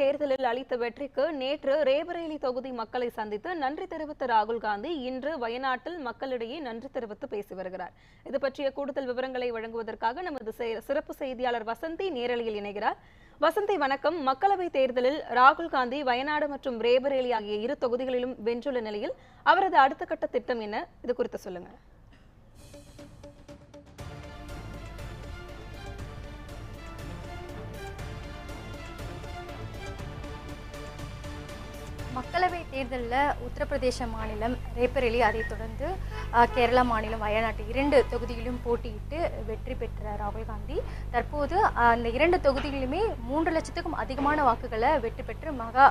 தேர்தலில் அளித்த வெற்றிக்கு நேற்று ரேபரேலி தொகுதி மக்களை சந்தித்து நன்றி தெரிவித்த ராகுல் காந்தி இன்று வயநாட்டில் மக்களிடையே நன்றி தெரிவித்து பேசி வருகிறார். இது பற்றிய கூடுதல் விவரங்களை வழங்குவதற்காக நமது சிறப்பு செய்தியாளர் வசந்தி நேரலையில் இணைகிறார். வசந்தி வணக்கம். மக்களவை தேர்தலில் ராகுல் காந்தி வயநாடு மற்றும் ரேபரேலி ஆகிய இரு தொகுதிகளிலும் வென்றுள்ள நிலையில் அவரது அடுத்த கட்ட திட்டம் என்ன? இது குறித்து சொல்லுங்க மக்களவை தேர்தலில் உத்தரப்பிரதேச மாநிலம் ரேபரேலி அதைத் தொடர்ந்து கேரளா மாநிலம் வயநாட்டு இரண்டு தொகுதிகளிலும் போட்டியிட்டு வெற்றி பெற்ற ராகுல் காந்தி. தற்போது அந்த இரண்டு தொகுதிகளிலுமே மூன்று லட்சத்துக்கும் அதிகமான வாக்குகளை வெற்றி பெற்று மகா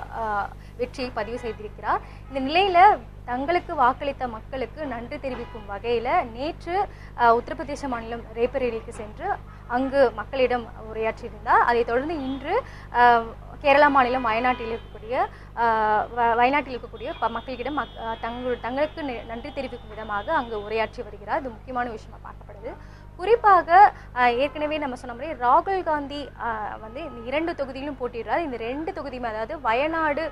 வெற்றியை பதிவு செய்திருக்கிறார். இந்த நிலையில் தங்களுக்கு வாக்களித்த மக்களுக்கு நன்றி தெரிவிக்கும் வகையில் நேற்று உத்தரப்பிரதேச மாநிலம் ரேபரேலிக்கு சென்று அங்கு மக்களிடம் உரையாற்றியிருந்தார். அதைத் தொடர்ந்து இன்று கேரளா மாநிலம் வயநாட்டில் இருக்கக்கூடிய வ- வயநாட்டில் இருக்கக்கூடிய ப- மக்களிடம் மக்- தங்கள் தங்களுக்கு நன்றி தெரிவிக்கும் விதமாக அங்கு உரையாற்றி வருகிறார். இது முக்கியமான விஷயமா பார்க்கப்படுது. குறிப்பாக ஏற்கனவே நம்ம சொன்ன மாதிரி ராகுல் காந்தி வந்து இந்த இரண்டு தொகுதியிலும் போட்டிடுறார் இந்த ரெண்டு தொகுதியுமே அதாவது வயநாடு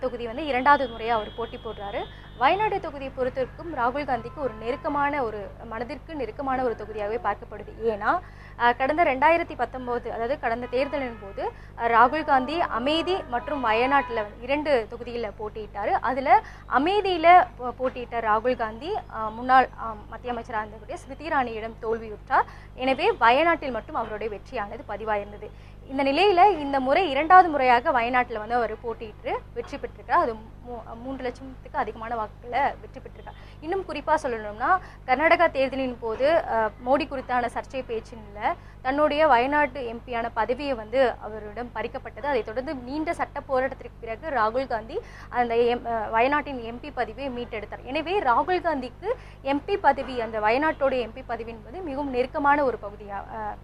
தொகுதி வந்து இரண்டாவது முறையாக அவர் போட்டி போடுறாரு. வயநாடு தொகுதியை பொறுத்தவரைக்கும் ராகுல் காந்திக்கு ஒரு நெருக்கமான ஒரு மனதிற்கு நெருக்கமான ஒரு தொகுதியாகவே பார்க்கப்படுது. ஏன்னா கடந்த ரெண்டாயிரத்தி பத்தொம்போது அதாவது கடந்த தேர்தலின் போது ராகுல் காந்தி அமேதி மற்றும் வயநாட்டில் இரண்டு தொகுதியில் போட்டியிட்டார். அதில் அமேதியில் போட்டியிட்ட ராகுல் காந்தி முன்னாள் மத்திய அமைச்சராக இருந்தக்கூடிய ஸ்மிருதி ராணியிடம் தோல்வியுற்றார். எனவே வயநாட்டில் மட்டும் அவருடைய வெற்றியானது பதிவாயிருந்தது. இந்த நிலையில் இந்த முறை இரண்டாவது முறையாக வயநாட்டில் வந்து அவர் போட்டியிட்டு வெற்றி பெற்றிருக்கார். அது மூ- மூன்று லட்சத்துக்கு அதிகமான வாக்குகளை வெற்றி பெற்றிருக்கார். இன்னும் குறிப்பாக சொல்லணும்னா கர்நாடகா தேர்தலின் போது மோடி குறித்தான சர்ச்சை பேச்சினில் தன்னுடைய வயநாட்டு எம்பியான பதவியை வந்து அவரிடம் பறிக்கப்பட்டது. அதைத் தொடர்ந்து நீண்ட சட்ட போராட்டத்திற்கு பிறகு ராகுல் காந்தி அந்த எம் வயநாட்டின் எம்பி பதவியை மீட்டெடுத்தார். எனவே ராகுல் காந்திக்கு எம்பி பதவி அந்த வயநாட்டோட எம்பி பதவி என்பது மிகவும் நெருக்கமான ஒரு பகுதியாக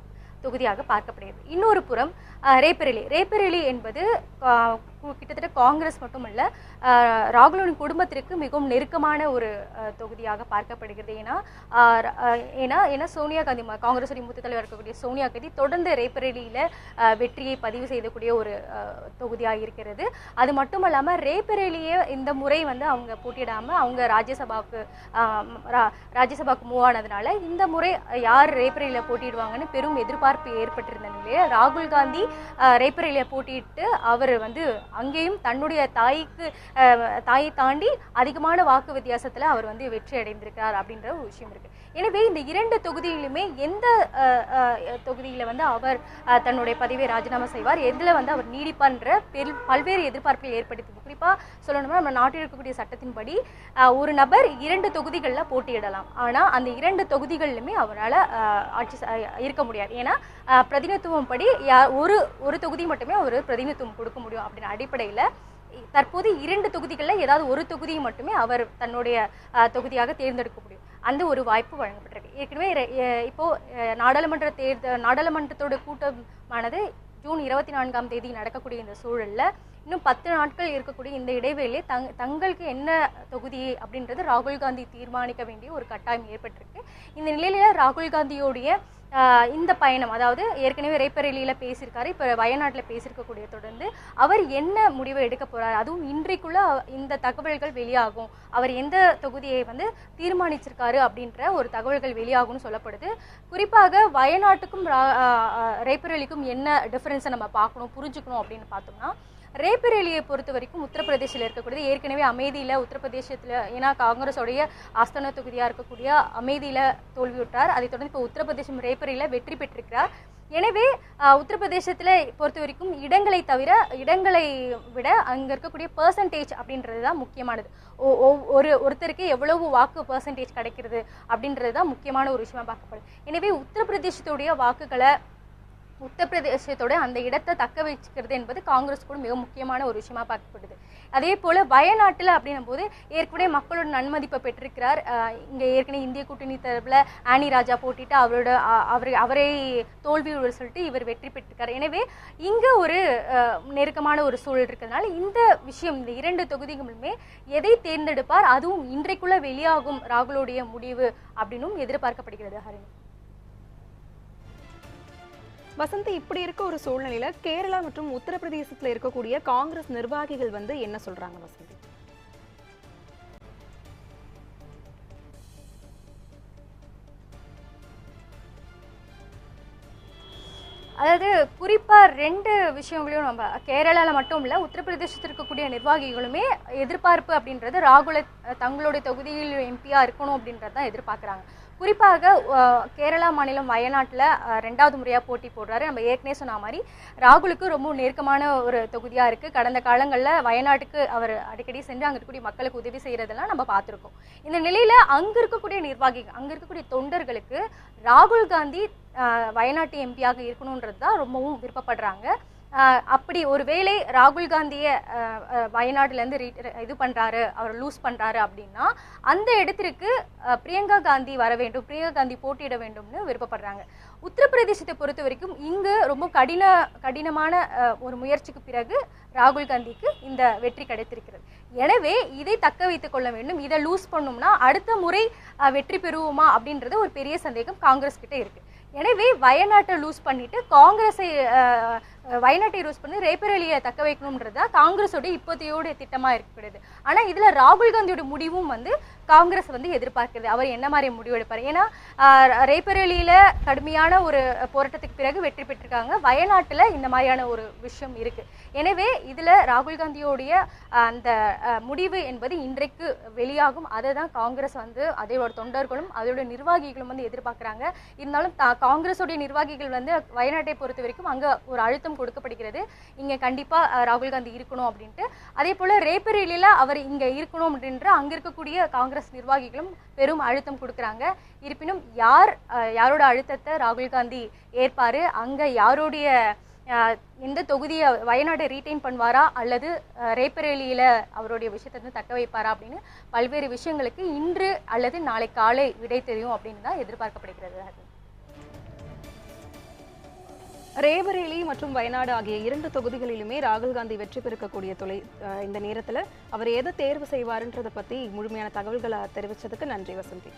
தொகுதியாக பார்க்கப்படுகிறது. இன்னொரு புறம் அஹ், ரேபரேலி ரேபரேலி என்பது கா- கிட்டத்தட்ட காங்கிரஸ் மட்டுமல்ல அஹ், ராகுலின் குடும்பத்திற்கு மிகவும் நெருக்கமான ஒரு தொகுதியாக பார்க்கப்படுகிறது. ஏன்னா ஏன்னா ஏன்னா சோனியா காந்தி ம- காங்கிரஸுடைய மூத்த தலைவர் இருக்கக்கூடிய சோனியா காந்தி தொடர்ந்து ரேபரேலியில் வெற்றியை பதிவு செய்யக்கூடிய ஒரு தொகுதியாக இருக்கிறது. அது மட்டும் இல்லாமல் ரேபரேலியே இந்த முறை வந்து அவங்க போட்டியிடாமல் அவங்க ராஜ்யசபாவுக்கு ராஜ்யசபாவுக்கு மூவ் ஆனதுனால இந்த முறை யார் ரேபரேலியில் போட்டியிடுவாங்கன்னு பெரும் எதிர்பார்ப்பு ஏற்பட்டிருந்த நிலையில் ராகுல் காந்தி ரேபரேலியை போட்டியிட்டு அவர் வந்து அங்கேயும் தன்னுடைய தாய்க்கு தாயை தாண்டி அதிகமான வாக்கு வித்தியாசத்தில் அவர் வந்து வெற்றி அடைந்திருக்கிறார் அப்படின்ற ஒரு விஷயம் இருக்குது எனவே இந்த இரண்டு தொகுதியிலுமே எந்த தொகுதியில் வந்து அவர் தன்னுடைய பதவியை ராஜினாமா செய்வார்? எதில் வந்து அவர் நீடிப்பார்ன்ற பெரு பல்வேறு எதிர்பார்ப்புகள் ஏற்படுத்தி குறிப்பாக சொல்லணும்னா நம்ம நாட்டில் இருக்கக்கூடிய சட்டத்தின்படி ஒரு நபர் இரண்டு தொகுதிகளில் போட்டியிடலாம். ஆனால் அந்த இரண்டு தொகுதிகளிலுமே அவரால் ஆட்சி இருக்க முடியாது. ஏன்னா பிரதிநிதித்துவம் படி ஒரு ஒரு தொகுதி மட்டுமே அவர் பிரதிநிதித்துவம் கொடுக்க முடியும் அப்படின்ற அடிப்படையில் தற்போது இரண்டு தொகுதிகளில் ஏதாவது ஒரு தொகுதியை மட்டுமே அவர் தன்னுடைய தொகுதியாக தேர்ந்தெடுக்க முடியும் அந்த ஒரு வாய்ப்பு வழங்கப்பட்டிருக்கு. ஏற்கனவே இப்போது இப்போ நாடாளுமன்ற தேர்தல் நாடாளுமன்றத்தோட கூட்டமானது ஜூன் இருபத்தி நான்காம் தேதி நடக்கக்கூடிய இந்த சூழலில் இன்னும் பத்து நாட்கள் இருக்கக்கூடிய இந்த இடைவெளியை தங் தங்களுக்கு என்ன தொகுதி அப்படின்றது ராகுல் காந்தி தீர்மானிக்க வேண்டிய ஒரு கட்டாயம் ஏற்பட்டிருக்கு. இந்த நிலையில ராகுல் காந்தியோடைய இந்த பயணம் அதாவது ஏற்கனவே ரேப்பரேலியில் பேசியிருக்காரு இப்போ வயநாட்டில் பேசியிருக்கக்கூடிய தொடர்ந்து அவர் என்ன முடிவை எடுக்க போகிறார் அதுவும் இன்றைக்குள்ள இந்த தகவல்கள் வெளியாகும். அவர் எந்த தொகுதியை வந்து தீர்மானிச்சிருக்காரு அப்படின்ற ஒரு தகவல்கள் வெளியாகும்னு சொல்லப்படுது. குறிப்பாக வயநாட்டுக்கும் ரேப்பரேலிக்கும் என்ன டிஃப்ரென்ஸை நம்ம பார்க்கணும் புரிஞ்சுக்கணும் அப்படின்னு பார்த்தோம்னா ரேபரேலியை பொறுத்த வரைக்கும் உத்தரப்பிரதேசில் இருக்கக்கூடியது. ஏற்கனவே அமைதியில் உத்தரப்பிரதேசத்தில் ஏன்னா காங்கிரஸோடைய ஆஸ்தான தொகுதியாக இருக்கக்கூடிய அமைதியில் தோல்வியுற்றார். அதைத் தொடர்ந்து இப்போ உத்தரப்பிரதேசம் ரேபரேலியில் வெற்றி பெற்றிருக்கிறார். எனவே உத்தரப்பிரதேசத்தில் பொறுத்த வரைக்கும் இடங்களை தவிர இடங்களை விட அங்கே இருக்கக்கூடிய பர்சன்டேஜ் அப்படின்றது தான் முக்கியமானது. ஒ- ஒரு ஒருத்தருக்கு எவ்வளவு வாக்கு பர்சன்டேஜ் கிடைக்கிறது அப்படின்றது தான் முக்கியமான ஒரு விஷயமாக பார்க்கப்படுது. எனவே உத்தரப்பிரதேசத்துடைய வாக்குகளை உத்தரப்பிரதேசத்தோட அந்த இடத்தை தக்க வச்சுக்கிறது என்பது காங்கிரஸ் கூட மிக முக்கியமான ஒரு விஷயமா பார்க்கப்படுது. அதே போல வயநாட்டில் அப்படின்னும் போது ஏற்கனவே மக்களோட நன்மதிப்பை பெற்றிருக்கிறார். இங்கே ஏற்கனவே இந்திய கூட்டணி தரப்புல ஆனி ராஜா போட்டிட்டு அவரோட அவர் அவரை அவரை தோல்வி சொல்லிட்டு இவர் வெற்றி பெற்றிருக்கார். எனவே இங்க ஒரு நெருக்கமான ஒரு சூழல் இருக்கிறதுனால இந்த விஷயம் இந்த இரண்டு தொகுதிகளுமே எதை தேர்ந்தெடுப்பார்? அதுவும் இன்றைக்குள்ள வெளியாகும் ராகுலோடைய முடிவு அப்படின்னும் எதிர்பார்க்கப்படுகிறது ஹரிணி. வசந்தி இப்படி இருக்க ஒரு சூழ்நிலையில கேரளா மற்றும் உத்தரப்பிரதேசத்துல இருக்கக்கூடிய காங்கிரஸ் நிர்வாகிகள் வந்து என்ன சொல்றாங்க வசந்தி? அதாவது குறிப்பா ரெண்டு விஷயங்களையும் நம்ம கேரளால மட்டும் இல்ல உத்தரப்பிரதேசத்தில் இருக்கக்கூடிய நிர்வாகிகளுமே எதிர்பார்ப்பு அப்படின்றது ராகுல தங்களுடைய தொகுதியில் எம்பியா இருக்கணும் அப்படின்றது தான் எதிர்பார்க்கறாங்க. குறிப்பாக கேரளா மாநிலம் வயநாட்டில் ரெண்டாவது முறையாக போட்டி போடுறாரு. நம்ம ஏற்கனவே சொன்ன மாதிரி ராகுலுக்கு ரொம்ப நெருக்கமான ஒரு தொகுதியாக இருக்குது கடந்த காலங்களில் வயநாட்டுக்கு அவர் அடிக்கடி சென்று அங்கே இருக்கக்கூடிய மக்களுக்கு உதவி செய்கிறதெல்லாம் நம்ம பார்த்துருக்கோம். இந்த நிலையில் அங்கே இருக்கக்கூடிய நிர்வாகிகள் அங்கே இருக்கக்கூடிய தொண்டர்களுக்கு ராகுல் காந்தி வயநாட்டு எம்பியாக இருக்கணுன்றது தான் ரொம்பவும் விருப்பப்படுறாங்க. அப்படி ஒருவேளை ராகுல் காந்தியை வயநாடுலேருந்து ரீ இது பண்ணுறாரு அவர் லூஸ் பண்ணுறாரு அப்படின்னா அந்த இடத்திற்கு பிரியங்கா காந்தி வர வேண்டும் பிரியங்கா காந்தி போட்டியிட வேண்டும்னு விருப்பப்படுறாங்க. உத்தரப்பிரதேசத்தை பொறுத்த வரைக்கும் இங்கு ரொம்ப கடின கடினமான ஒரு முயற்சிக்கு பிறகு ராகுல் காந்திக்கு இந்த வெற்றி கிடைத்திருக்கிறது. எனவே இதை தக்க வைத்துக் கொள்ள வேண்டும். இதை லூஸ் பண்ணோம்னா அடுத்த முறை வெற்றி பெறுவோமா அப்படின்றது ஒரு பெரிய சந்தேகம் காங்கிரஸ் கிட்ட இருக்கு. எனவே வயநாட்டை லூஸ் பண்ணிட்டு காங்கிரஸை வயநாட்டை யூஸ் பண்ணி ரேபரேலியை தக்க வைக்கணும்ன்றது தான் காங்கிரஸோட இப்போதையோட திட்டமாக இருக்கிறது ஆனால் இதில் ராகுல் காந்தியோட முடிவும் வந்து காங்கிரஸ் வந்து எதிர்பார்க்கிறது. அவர் என்ன மாதிரி முடிவு எடுப்பார்? ஏன்னா ஆஹ், கடுமையான ஒரு போராட்டத்துக்கு பிறகு வெற்றி பெற்றிருக்காங்க. வயநாட்டில் இந்த மாதிரியான ஒரு விஷயம் இருக்குது எனவே இதில் ராகுல் காந்தியோடைய அந்த முடிவு என்பது இன்றைக்கு வெளியாகும். அதை தான் காங்கிரஸ் வந்து அதோட தொண்டர்களும் அதோட நிர்வாகிகளும் வந்து எதிர்பார்க்குறாங்க. இருந்தாலும் காங்கிரஸோடைய நிர்வாகிகள் வந்து வயநாட்டை பொறுத்த வரைக்கும் அங்கே ஒரு அழுத்தம் கொடுக்கப்படுகிறது. இங்க கண்டிப்பா ராகுல் காந்தி இருக்கணும் அப்படின்ட்டு. அதே போல ரேபரேலியில அவர் இங்க இருக்கணும் அப்படின்ற அங்க இருக்கக்கூடிய காங்கிரஸ் நிர்வாகிகளும் பெரும் அழுத்தம் கொடுக்குறாங்க. இருப்பினும் யார் யாரோட அழுத்தத்தை ராகுல் காந்தி ஏற்பாரு? அங்க யாருடைய எந்த தொகுதியை வயநாட்டை ரீட்டைன் பண்ணுவாரா? அல்லது ரேப்பரேலியில் ரேபரேலியில அவருடைய விஷயத்தை வந்து தக்க வைப்பாரா அப்படின்னு பல்வேறு விஷயங்களுக்கு இன்று அல்லது நாளை காலை விடை தெரியும் அப்படின்னு தான் எதிர்பார்க்கப்படுகிறது. அது ரேபரேலி மற்றும் வயநாடு ஆகிய இரண்டு தொகுதிகளிலுமே ராகுல் காந்தி வெற்றி பெறக்கூடிய தொலை இந்த நேரத்துல அவர் எதை தேர்வு செய்வார்ன்றதை பத்தி முழுமையான தகவல்களை தெரிவிச்சதுக்கு நன்றி வசந்தி.